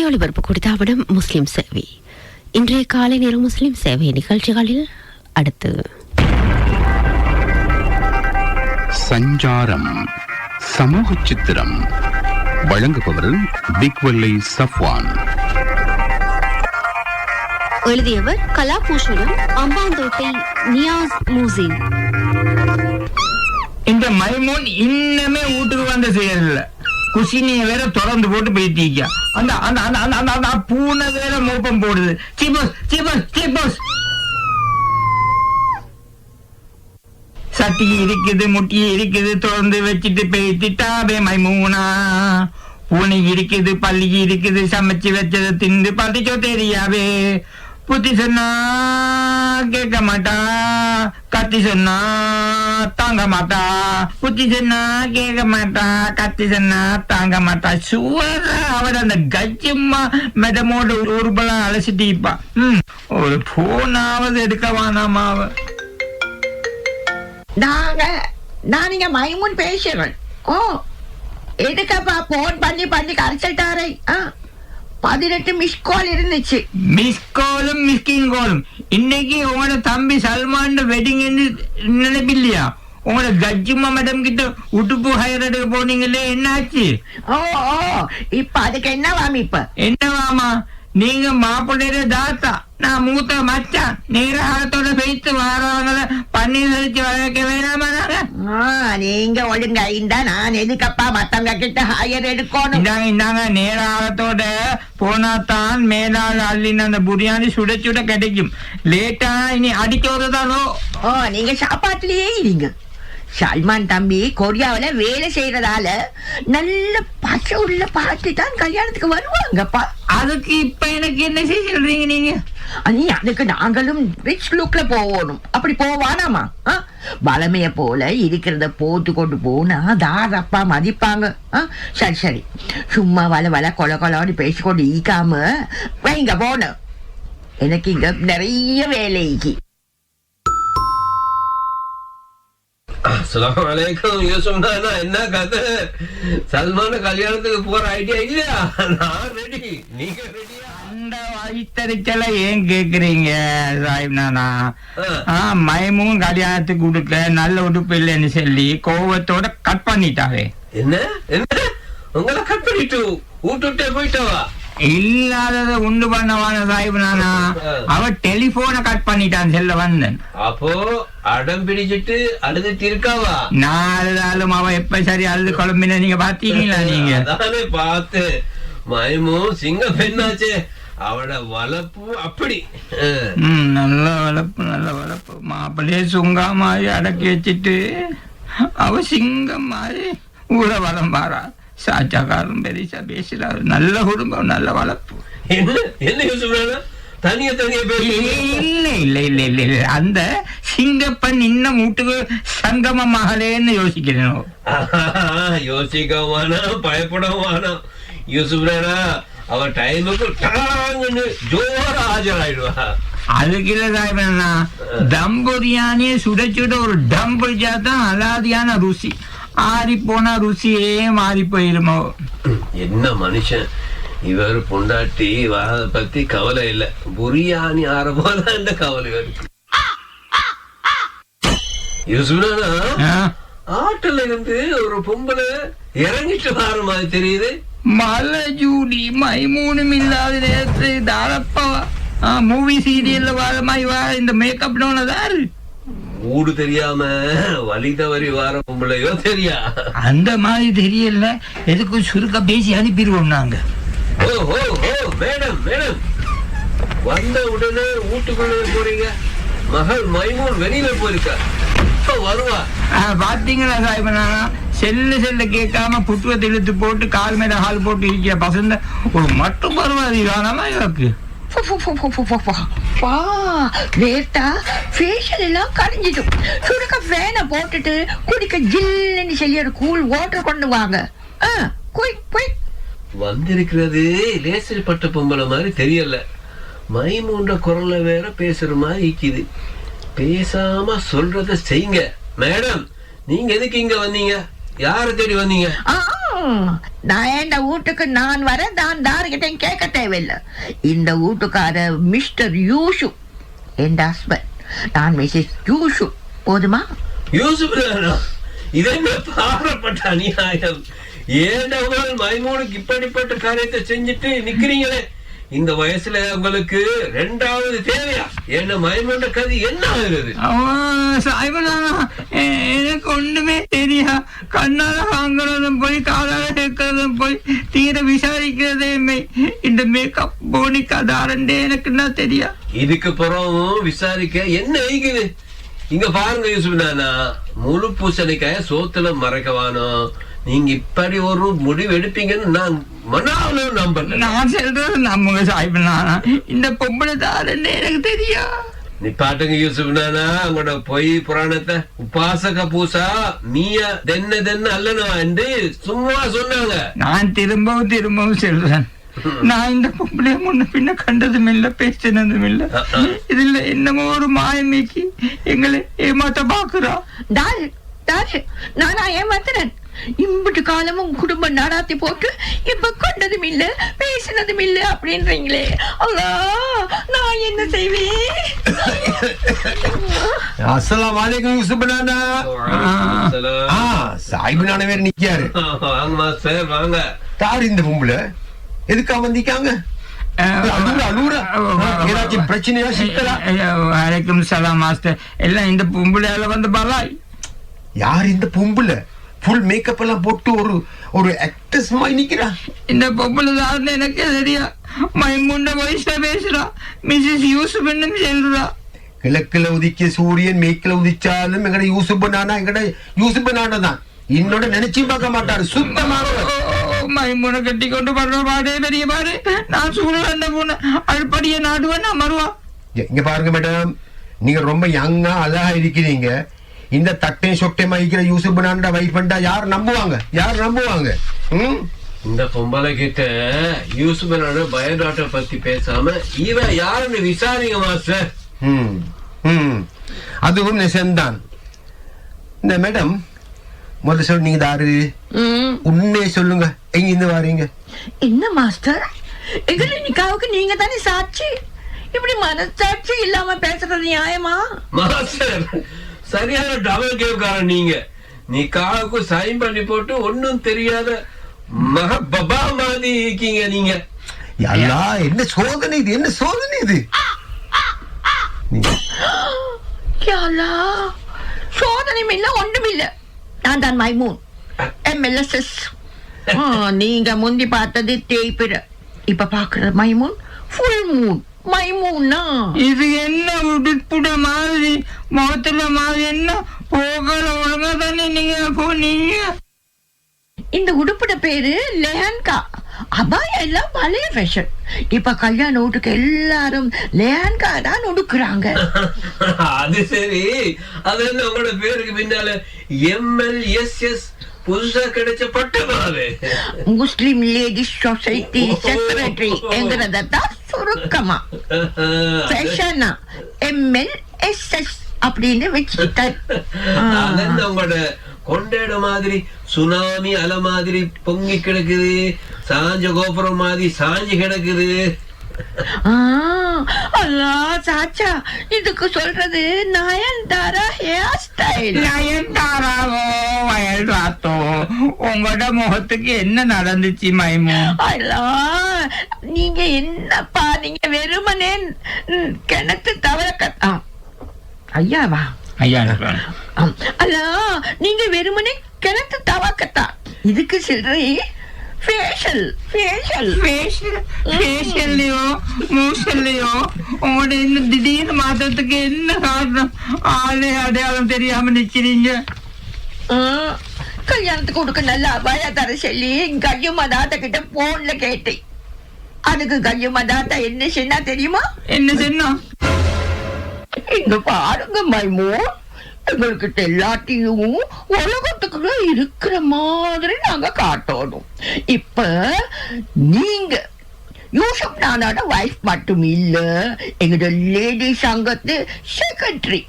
இங்கே ஒளிபரப்பு கொடுத்தாவிடம் முஸ்லிம் சேவை. இன்றைய காலை நேர முஸ்லிம் சேவை நிகழ்ச்சிகளில் அடுத்து. சஞ்சாரம் சமூக சித்திரம். வழங்குபவர் பிக்வெல்லை சஃப்வான். எழுதியவர் கலாபூஷணம் அம்பாந்தோட்டை நியாஸ் மூசின். இந்த மைமூன் இன்னமே வீட்டுக்கு வந்து செய்யறதில்ல குசினிய வேற திறந்து போட்டு போயிட்டீங்க அந்த அந்த அந்த அந்த அந்த அந்த பூனை வேற மோப்பம் போடுது. சீபஸ் சீபஸ் சீபஸ் சட்டி இருக்குது முட்டி இருக்குது திறந்து வச்சுட்டு பேத்திட்டாவே மைமூனா. பூனை இருக்குது பள்ளி இருக்குது சமைச்சு வச்சதை தின்னு பட்டிச்சோ தெரியாவே புத்தி சொன்னா கேட்க மாட்டா கத்தி சொன்னா தாங்க மாட்டா புத்தி சொன்னா கேட்க மாட்டா கத்தி சொன்னா தாங்க மாட்டா சுவர அவர் அந்த கஜ்ஜம்மா மெடமோட அலசிட்டு இப்பா ம் ஒரு போனாவது எடுக்க வேணாமா அவ? நாங்க நான் இங்க மைமுன் பேசுறேன். ஓ எதுக்கப்பா போன் பண்ணி பண்ணி கரைச்சிட்டாரே? ஆ? பதினெட்டு மிஸ் கால் இருந்துச்சு. மிஸ் கோலும் மிஸ்கின் கோலும் இன்னைக்கு உங்களோட தம்பி சல்மான் வெட்டிங் நினைப்பில்லையா? உங்களோட கஜ்ஜுமா மேடம் கிட்ட உடுப்பு ஹையர் எடுக்க போனீங்களே என்னாச்சு? ஓ ஓ இப்ப அதுக்கு என்ன வாமி இப்ப? என்னவாமா நீங்க மாப்பிள்ளைய தாத்தா. நான் மூத்த மச்சான். நேரகாலத்தோட பேத்து வாரவங்கள பன்னீர் தெளிச்சு வளர்க்க வேணாமா நாங்க? ஆ, நீங்க ஒழுங்கா இருந்தா நான் எதுக்கப்பா மத்தவங்க கிட்ட ஹையர் எடுக்கணும்? இந்தாங்க இந்தாங்க நேராகத்தோட போனா தான் மேலால் அள்ளின அந்த புரியாணி சுட சுட கிடைக்கும். லேட்டா இனி அடிக்கிறது தானோ ஓ நீங்க சாப்பாட்டுலயே இருங்க. சல்மான் தம்பி கொரியாவில் வேலை செய்யறதால நல்ல பச்சை உள்ள பார்த்து தான் கல்யாணத்துக்கு வருவாங்கப்பா அதுக்கு இப்ப எனக்கு என்ன செய்ய சொல்றீங்க நீங்க? நீ அதுக்கு நாங்களும் ரிச் லுக்ல போகணும். அப்படி போவானாமா? ஆ? வளமைய போல இருக்கிறத போட்டு கொண்டு போனா தாரப்பா மதிப்பாங்க. சரி சரி. சும்மா வள வள கொல கொலோடி பேசிக்கொண்டு ஈக்காம வைங்க போன. எனக்கு இங்க நிறைய வேலைக்கு அஸ்ஸலாமு அலைக்கும் யூசுப் நானா என்ன கதை? சல்மான கல்யாணத்துக்கு போற ஐடியா இல்லையா? நான் ரெடி நீங்க ரெடியா அந்த வயித்தறிச்சல ஏன் கேக்குறீங்க சாஹிப் நானா? ஆ. ஆ, மைமூன் கல்யாணத்துக்கு கொடுக்க நல்ல உடுப்பு இல்லைன்னு சொல்லி கோவத்தோட கட் பண்ணிட்டாவே. என்ன? என்ன? உங்களை கட் பண்ணிட்டு விட்டுட்டே போயிட்டவா? இல்லாதத உண்டு பண்ணவான சாஹிப் நானா? அவ டெலிபோனை கட் பண்ணிட்டான் செல்ல வந்தேன். அப்போ அடம் பிடிச்சிட்டு அழுதுட்டு இருக்காவா நாலு அவ எப்ப சரி அழுது குழம்பின நீங்க பாத்தீங்களா நீங்க? பார்த்து. மயமோ சிங்க பெண்ணாச்சே. அவட வளர்ப்பு அப்படி. நல்ல வளர்ப்பு நல்ல வளர்ப்பு மாப்பிள்ளையே சுங்கா மாதிரி அடக்கி வச்சுட்டு அவ சிங்கம் மாதிரி ஊர வளம் பாரா சாச்சாக்காரன் பெரிசா பேசுறாரு. நல்ல குடும்பம் நல்ல வளர்ப்பு. தனியா தனியா பேசி இல்ல இல்ல இல்ல இல்ல இல்ல அந்த சிங்கப்பன் இன்னும் வீட்டுக்கு சங்கம மகளேன்னு யோசிக்கிறேன்? யோசிக்க வேணாம் பயப்பட வேணாம். யூசுப் ராணா அவ டைமுக்கு டாங்குன்னு ஜோரா ஆஜராயிடுவா. அதுக்கு இல்ல சாஹிபண்ணா தம் பிரியாணியை சுட சுட ஒரு டம் பிடிச்சா தான் அலாதியான ருசி. ஆறி போனா ருசியே மாறி போயிருமோ என்ன மனுஷன்? இவர் பொண்டாட்டி வரத பத்தி கவலை இல்ல. புரியாணி ஆரம்போதான் இந்த கவலை ராணா ஆ? ஆட்டுல இருந்து ஒரு பொம்பளை இறங்கிட்டு வர மாதிரி தெரியுது. மலை ஜூடி மைமூனும் இல்லாத நேரத்து தாரப்பவா மூவி சீரியல்ல வர மாதிரி வர இந்த மேக்கப் நோனதாரு? ஊடு தெரியாம வழி தவறி வர பொம்பளையோ தெரியா? அந்த மாதிரி தெரியல. எதுக்கும் சுருக்க பேசி அனுப்பிடுவோம் நாங்க. ஓ ஓ மேடம் மேடம். வந்த உடனே வீட்டுக்குள்ளே போறீங்க. மகள் மைமூன் வெளியில போயிருக்கா. இப்ப வருவா. பாத்தீங்களா சாஹிபனா செல்லு செல்ல கேட்காம புத்துவத்தை இழுத்து போட்டு கால் மேல ஹால் போட்டு இருக்கிற பசங்க ஒரு மட்டும் பரவாயில்ல காணாம இவருக்கு ஃபு, ஃபு, ஃபு, ஃபு, வா நேத்தா ஃபேஷியல் எல்லாம் கரைஞ்சிடும் சுருக்க ஃபேனை போட்டுட்டு குடிக்க ஜில்லுன்னு சொல்லி ஒரு கூல் வாட்டர் கொண்டு வாங்க ஆ குயிக் குயிக் வந்திருக்கிறது லேசர் பட்ட பொம்பளை மாதிரி தெரியல மைமூன்ற குரல்ல வேற பேசுற மாதிரி இக்கிது பேசாம சொல்றத செய்யுங்க மேடம் நீங்க எதுக்கு இங்க வந்தீங்க யாரை தேடி வந்தீங்க ஆ, நான் இந்த வீட்டுக்கு நான் வர நான் தார்கிட்டையும் கேட்க தேவையில்லை. இந்த வீட்டுக்கார மிஸ்டர் யூஷு என் ஹஸ்பண்ட் நான் மிஸ்ஸஸ் யூஷு. போதுமா? யூசுப் நானா பாரப்பட்ட அநியாயம். ஏண்டவர்கள் மைமூனுக்கு இப்படிப்பட்ட காரியத்தை செஞ்சுட்டு நிக்கிறீங்களே? இந்த வயசுல உங்களுக்கு ரெண்டாவது தேவையா? என்ன மைமூண்ட கதை என்ன ஆகுது? எ- எனக்கு ஒண்ணுமே தெரியா. கண்ணால வாங்குறதும் போய் காலால கேட்கறதும் போய் தீர விசாரிக்கிறதே. இந்த மேக்கப் போனிக்கா தாரண்டே எனக்கு என்ன தெரியா? இதுக்கு புறம் விசாரிக்க என்ன ஐக்குது இங்க பாருங்க யூசுப் நானா. முழு பூசணிக்காய சோத்துல மறைக்கவானோ நீங்க இப்படி ஒரு முடிவு எடுப்பீங்கன்னு நான் மனாவில நம்பல. நான் சொல்றது நம்புங்க சாய்பனானா இந்த பொம்பளை தாரண்டே எனக்கு தெரியா நிப்பாட்டுங்க யூசுப் நானா உங்களோட பொய் புராணத்தை உபாசக பூசா மீயா தென்ன தென்ன அல்லனா என்று சும்மா சொன்னாங்க. நான் திரும்பவும் திரும்பவும் சொல்றேன். நான் இந்த பொம்பளைய முன்ன பின்ன கண்டதும் இல்ல பேசினதும் இல்ல. இதுல என்னமோ ஒரு மாயமைக்கு எங்களை ஏமாத்த பாக்குறா தாரு தாரு நானா ஏமாத்துறேன். இம்புட்டு காலமும் குடும்ப நாடாத்தி போட்டு இப்ப கண்டதும் இல்ல பேசினதும் இல்ல அப்படின்றீங்களே. அல்லா நான் என்ன செய்வேன்? அஸ்ஸலாமு அலைக்கும் யூசுப் நானா? ஆ சாயிபு நானா வேற நிக்காரு வாங்க மாஸ்டர் வாங்க. தார் இந்த பொம்பளை எதுக்கா வந்திக்காங்க ஏதாச்சும் பிரச்சனையா சிக்கலா? வலைக்கும் சலாம் மாஸ்டர். எல்லாம் இந்த பொம்பளையால வந்து பலாய் யார் இந்த பொம்பளை? ஃபுல் மேக்கப் எல்லாம் போட்டு ஒரு ஒரு ஆக்டர்ஸ் மாதிரி நிக்கிறா. இந்த பொம்பளை தான் எனக்கே தெரியா. மைமுண்ட வயசுல பேசுறா. மிஸ்ஸஸ் யூசுப் என்னும் சொல்றா. கிழக்குல உதிக்க சூரியன் மேற்குல உதிச்சாலும் எங்கட யூசுப் நானா? எங்கட யூசுப் நானா தான். என்னோட நினைச்சும் பார்க்க மாட்டாரு. சுத்தமாக மைமுனை கட்டி கொண்டு படுற பாடே பெரிய பாடு. நான் சூழல போன அழுப்படிய நாடுவேன் நான் மறுவா இங்க பாருங்க மேடம் நீங்க ரொம்ப யங்கா அழகா இருக்கிறீங்க. இந்த தட்டை சொட்டை மயிக்கிற யூசுப் நான்டா வைஃப் பண்ணா யார் நம்புவாங்க? யார் நம்புவாங்க? ம்? இந்த பொம்பளை கிட்ட யூசுபனோட பயோடாட்டா பத்தி பேசாம இவ யாருன்னு விசாரிங்க மாஸ்டர். ம் ம். அதுவும் நிசந்தான். இந்த மேடம் முதல்ல சொல்லு நீங்க தாரு உண்மையை சொல்லுங்க. எங்க இருந்து வாரீங்க? என்ன மாஸ்டர்? எங்களை நிக்காவுக்கு நீங்க தானே சாட்சி? இப்படி மனசாட்சி இல்லாம பேசுறது நியாயமா? மாஸ்டர் சரியான டபுள் கேப்காரன் நீங்க. நீ காவுக்கு சைன் பண்ணி போட்டு ஒண்ணும் தெரியாத மக பபா மாதிரி இருக்கீங்க நீங்க. எல்லா என்ன சோதனை இது? என்ன சோதனை இது? சோதனையும் இல்ல ஒன்றும் இல்ல. நான் தான் மைமூன். எம்எல்எஸ்எஸ் நீங்க முந்தி பார்த்தது தேய்பிற. இப்ப பாக்குற மைமூன் ஃபுல் மூன் மைமூன்னா? இது என்ன உடுப்புட மாதிரி முகத்துல மாதிரி என்ன? போகல ஒழுங்கா தானே நீங்க போனீங்க? இந்த உடுப்புட பேரு லெஹன்கா அபாயா எல்லாம் பழைய ஃபேஷன் இப்ப கல்யாண வீட்டுக்கு எல்லாரும் லெஹன்கா தான் உடுக்குறாங்க. அது சரி. அது என்ன உங்களோட பேருக்கு பின்னால MLSS Muslim ladies society secretary என்கிறதான் சுருக்கமா? ஃபேஷனா எம்எல் எஸ்எஸ் அப்படின்னு வச்சுட்டார் உங்களோட கொண்டாட மாதிரி சுனாமி அலை மாதிரி பொங்கி கிடக்குது சாஞ்ச கோபுரம் மாதிரி சாஞ்சு கிடக்குது? ஆ, அல்லா சாச்சா இதுக்கு சொல்றது நயன்தாரா ஹேர் ஸ்டைல் நயன்தாராவோ வயல் ராத்தோ உங்களோட முகத்துக்கு என்ன நடந்துச்சு மைமோ? அல்லா நீங்க என்னப்பா நீங்க வெறுமனே கிணத்து தவிர கத்தா. ஐயாவா? ஐயா. அல்லா நீங்க வெறுமனே கிணத்து தவக்கத்தா இதுக்கு சில்லறை ஃபேஷியல் ஃபேஷியல் ஃபேஷியல்லையோ மூஷல்லையோ உங்களோட என்ன திடீர்னு மாற்றத்துக்கு என்ன காரணம் ஆளே அடையாளம் தெரியாம நிக்கிறீங்க கல்யாணத்துக்கு கொடுக்க நல்ல அபாயா தர சொல்லி கையும் மதாத்த கிட்ட போன்ல கேட்டேன் அதுக்கு கையும் மதாத்தா என்ன சொன்னா தெரியுமா என்ன சொன்னா இங்க பாருங்க மைமோ எங்களுக்கு எல்லாத்தையும் உலகத்துக்குள்ள இருக்கிற மாதிரி நாங்க காட்டணும். இப்ப நீங்க யூசப் நானோட வைஃப் மட்டும் இல்ல எங்களோட லேடி சங்கத்து செக்ரட்டரி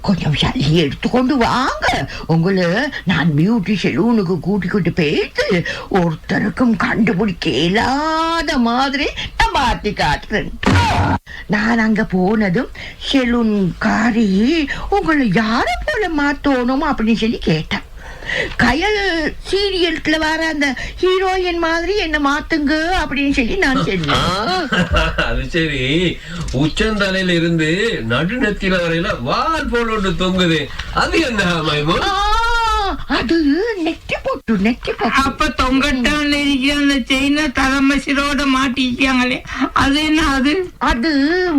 கொஞ்சம் சளி எடுத்துக்கொண்டு வாங்க. உங்களை நான் பியூட்டி செலூனுக்கு கூட்டிக்கிட்டு போயிட்டு ஒருத்தருக்கும் கண்டுபிடிக்க இல்லாத மாதிரி நான் மாத்தி காட்டுறேன். நான் அங்க போனதும் செலூன் காரி உங்களை யாரை போல மாத்தோணும் அப்படின்னு சொல்லி கேட்டேன் கயல் சீரியல்ல வர அந்த ஹீரோயின் மாதிரி என்ன மாத்துங்க அப்படின்னு சொல்லி நான் சொன்னேன் அது சரி. உச்சந்தலையில இருந்து நடுநெத்தில வரையில வால் போல ஒன்று தொங்குது. அது என்ன அது நெட்டி போட்டு நெட்டி போட்டு. அப்ப தொங்கட்டான்ல இருக்கிற அந்த செயினை தலைமசிரோட மாட்டிக்காங்களே அது என்ன அது? அது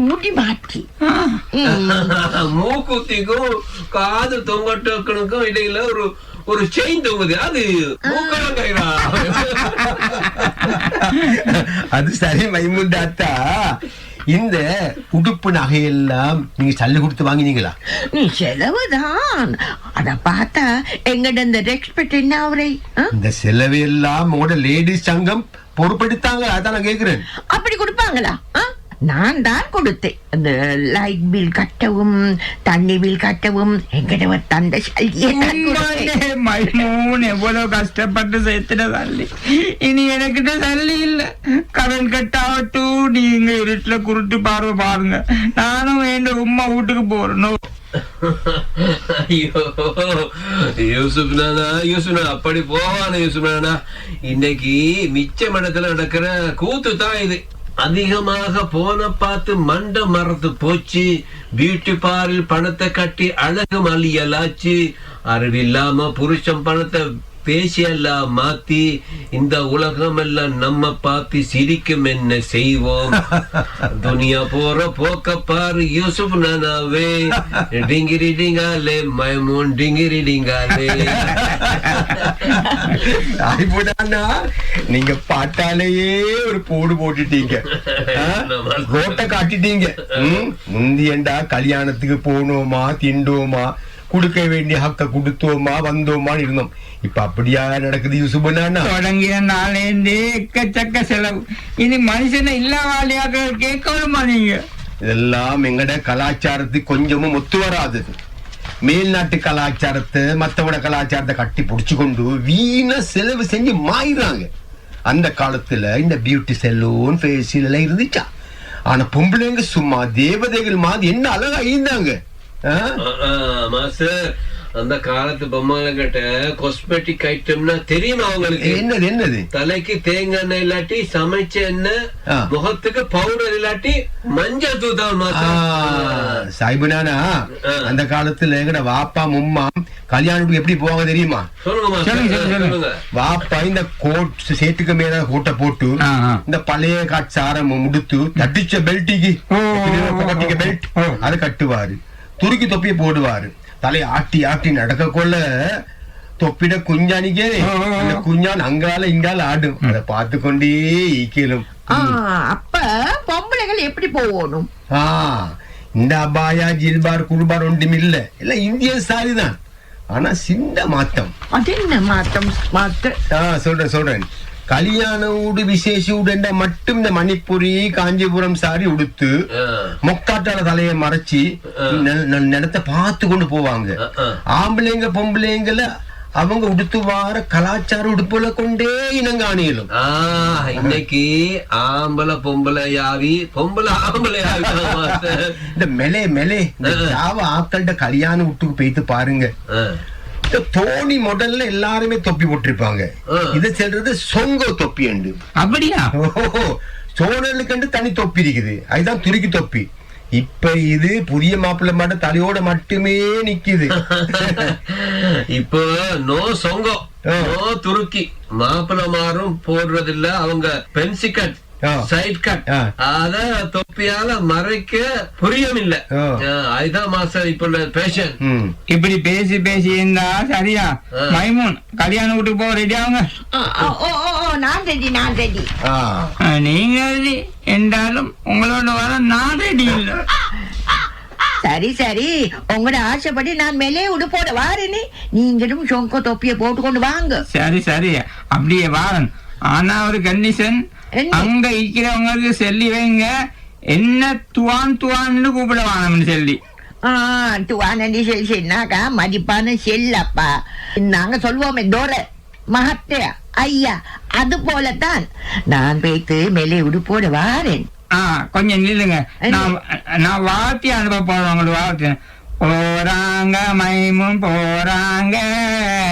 முடி மாற்றி ஆ, ம். மூக்குத்திக்கும் காது தொங்கட்டனுக்கும் இடையில ஒரு ஒரு செயின் தொங்குது. அது மூக்கணங்கயிறா அது சரி மைமுண்டாத்தா. இந்த உடுப்பு நகையெல்லாம் நீங்க சல்லு கொடுத்து வாங்கினீங்களா? நீ செலவுதான். அத பார்த்தா எங்கட இந்த ரெஸ்பெக்ட் என்ன அவரை? இந்த செலவையெல்லாம் உங்களோட லேடிஸ் சங்கம் பொறுப்பெடுத்தாங்க அதான் நான் கேக்குறேன். அப்படி கொடுப்பாங்களா? நான் தான் கொடுத்தேன். அந்த லைட் பில் கட்டவும் தண்ணி பில் கட்டவும் எங்கட தந்த மைமூன் எவ்வளவு கஷ்டப்பட்டு சேர்த்துட தள்ளி. இனி எனக்கிட்ட தள்ளி இல்ல. கடன் கட்டாகட்டும். நீங்க இருட்டுல குருட்டு பார்வை பாருங்க. நானும் என் உம்மா வீட்டுக்கு போறேன். ஐயோ யூசுப் நானா யூசுப் அப்படி போவான யூசுப் நானா இன்னைக்கு மிச்ச மடத்துல நடக்கிற கூத்து தான் இது. அதிகமாக போன பார்த்து மண்ட மறந்து போச்சு. பியூட்டி பாரில் பணத்தை கட்டி அழகு மல்லியலாச்சு. அறிவில்லாம புருஷன் பணத்தை பேசி எல்லாம் மாத்தி இந்த உலகம் எல்லாம் நம்ம பார்த்து சிரிக்கும் என்ன செய்வோம்? துனியா போற போக்க பாரு யூசுப் நானாவே. டிங்கிரி டிங்காலே மைமூன் டிங்கிரி டிங்காலே நீங்க பார்த்தாலேயே ஒரு போடு போட்டுட்டீங்க? ரோட்டை காட்டிட்டீங்க? முந்தியண்டா கல்யாணத்துக்கு போனோமா திண்டோமா? கொடுக்க வேண்டிய ஹக்க கொடுத்தோமா வந்தோமான்னு இருந்தோம் இப்ப அப்படியா நடக்குது யூசுபனானா தொடங்கிய நாளேந்தே எக்கச்சக்க செலவு இனி மனுஷனை இல்லாவாளியாக கேட்கணுமா நீங்க இதெல்லாம் எங்கட கலாச்சாரத்துக்கு கொஞ்சமும் ஒத்து வராது மேல்நாட்டு கலாச்சாரத்தை மத்தவட கலாச்சாரத்தை கட்டி புடிச்சு கொண்டு வீணா செலவு செஞ்சு மாயிறாங்க அந்த காலத்துல இந்த பியூட்டி செலூன் ஃபேஷியல் எல்லாம் இருந்துச்சா ஆனா பொம்பளைங்க சும்மா தேவதைகள் மாதிரி என்ன அழகா இருந்தாங்க? மாஸ்டர் அந்த காலத்து பொம்மைகளை கிட்ட காஸ்மெட்டிக் ஐட்டம்னா தெரியுமா அவங்களுக்கு என்னது என்னது? தலைக்கு தேங்காய் எண்ணெய் இல்லாட்டி சமைச்ச எண்ணெய். முகத்துக்கு பவுடர் இல்லாட்டி மஞ்சள் தூதான் சாய்புனானா. அந்த காலத்துல எங்கட வாப்பா மும்மா கல்யாணத்துக்கு எப்படி போவாங்க தெரியுமா? சொல்லுங்க வாப்பா இந்த கோட் சேட்டுக்கு மேல கோட்டை போட்டு. இந்த பழைய காட்சாரம் முடுத்து தட்டிச்ச பெல்ட்டிக்கு பெல்ட். அதை கட்டுவாரு. துருக்கி தொப்பியை போடுவாரு. தலையை ஆட்டி ஆட்டி நடக்க கொள்ள தொப்பிட குஞ்சானிக்கே. அந்த குஞ்சான் அங்கால இங்கால ஆடும். அதை பார்த்து கொண்டே ஈக்கலும். ஆ, அப்ப பொம்பளைகள் எப்படி போகணும் ஆ இந்த அபாயா ஜில்பார் குருபார் ஒன்றும் இல்ல. எல்லாம் இந்தியன் சாரி தான். ஆனா சின்ன மாத்தம். அது என்ன மாற்றம் மாத்த ஆ சொல்றேன் சொல்றேன். கல்யாண வீடு விசேஷ வீடுண்டா மட்டும் இந்த மணிப்புரி காஞ்சிபுரம் சாரி உடுத்து. மொக்காட்டால தலைய மறைச்சி நிலத்தை பார்த்து கொண்டு போவாங்க. ஆம்பளைங்க பொம்பளைங்கள அவங்க உடுத்து வார கலாச்சார உடுப்புல கொண்டே இனங்காணியலும் இன்னைக்கு ஆம்பளை பொம்பளை யாவி பொம்பளை ஆம்பளை யாவி. இந்த மெலே மெலே ஆக்கள்கிட்ட கல்யாண வீட்டுக்கு போயிட்டு பாருங்க தோணி மாடல்ல எல்லாருமே தொப்பி போட்டிருப்பாங்க. இது சொல்றது சொங்கோ தொப்பி உண்டு அப்படியா? ஓஹோ சோழனுக்கு தனி தொப்பி இருக்குது. அதுதான் துருக்கி தொப்பி. இப்ப இது புதிய மாப்பிள்ளை மட்டும் தலையோட மட்டுமே நிக்குது. இப்போ நோ சொங்கம் ஆ. நோ துருக்கி. மாப்பிள்ளை மாறும் போடுறது இல்ல அவங்க பென்சி கட் ஆ. Side cut. அத தொப்பியால மறைக்க புரியும் இல்ல அதுதான் மாஸ்டர் இப்ப உள்ள பேஷன். இப்படி பேசி பேசி இருந்தா சரியா. மைமூன் கல்யாணம் வீட்டுக்கு போக ரெடி ஆகுங்க ஆ, ஆ, ஓ ஓ ஓ, நான் ரெடி நான் ரெடி நீங்க ரெடி என்றாலும் உங்களோட வர நான் ரெடி இல்லை. சரி சரி. உங்களோட ஆசைப்படி நான் மேலே உடுப்போட வாரேனே. நீங்களும் சொங்க தொப்பியை போட்டு கொண்டு வாங்க. சரி சரி. அப்படியே வாரன். ஆனா ஒரு கண்டிஷன்? அங்க இருக்கிறவங்களுக்கு சொல்லி வைங்க. என்ன துவான் துவான்னு கூப்பிட வானம்னு சொல்லி. ஆ துவானண்டி செல் சென்னாக்கா மதிப்பான செல்லப்பா நாங்க சொல்லுவோமே தோர மகத்தைய ஐயா அது போலத்தான். நான் போய்த்து மேலே உடுப்போட வாரேன். ஆ கொஞ்சம் நில்லுங்க. நான் நான் வாழ்த்தி அனுப்ப போறேன் உங்களுக்கு வாழ்த்து. போறாங்க மைமும் போறாங்க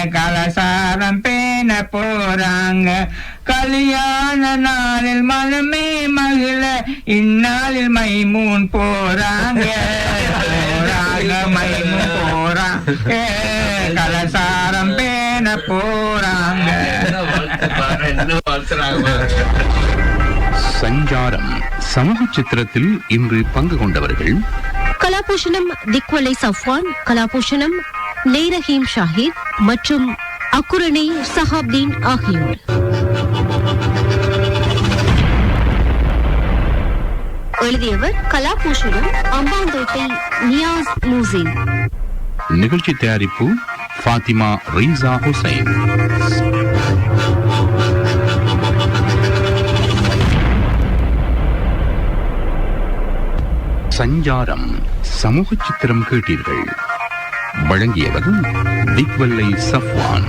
கலசாரம் பேண போறாங்க. கல்யாண நாளில் மனமே மகிழ இந்நாளில் மைமூன் போறாங்க. போறாங்க மைமூன் போறாங்க. கலசாரம் பேண போறாங்க. சஞ்சாரம் சமூக சித்திரத்தில் இன்று பங்கு கொண்டவர்கள் கலாபூஷணம் திக்வலை சஃப்வான் கலாபூஷணம் நெய்ரஹீம் ஷாஹித் மற்றும் அக்குரணை சஹாப்தீன் ஆகியோர். எழுதியவர் கலாபூஷணம் அம்பாந்தோட்டை நியாஸ் லூசின். நிகழ்ச்சி தயாரிப்பு ஃபாத்திமா ரீசா ஹுசைன். சஞ்சாரம் சமூக சித்திரம் கேட்டீர்கள். வழங்கியவர் திக்வல்லை சஃப்வான்.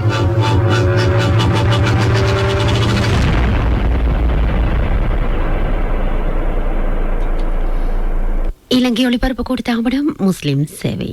இலங்கை ஒளிபரப்பு கூட்டு தாமடம் முஸ்லிம் சேவை.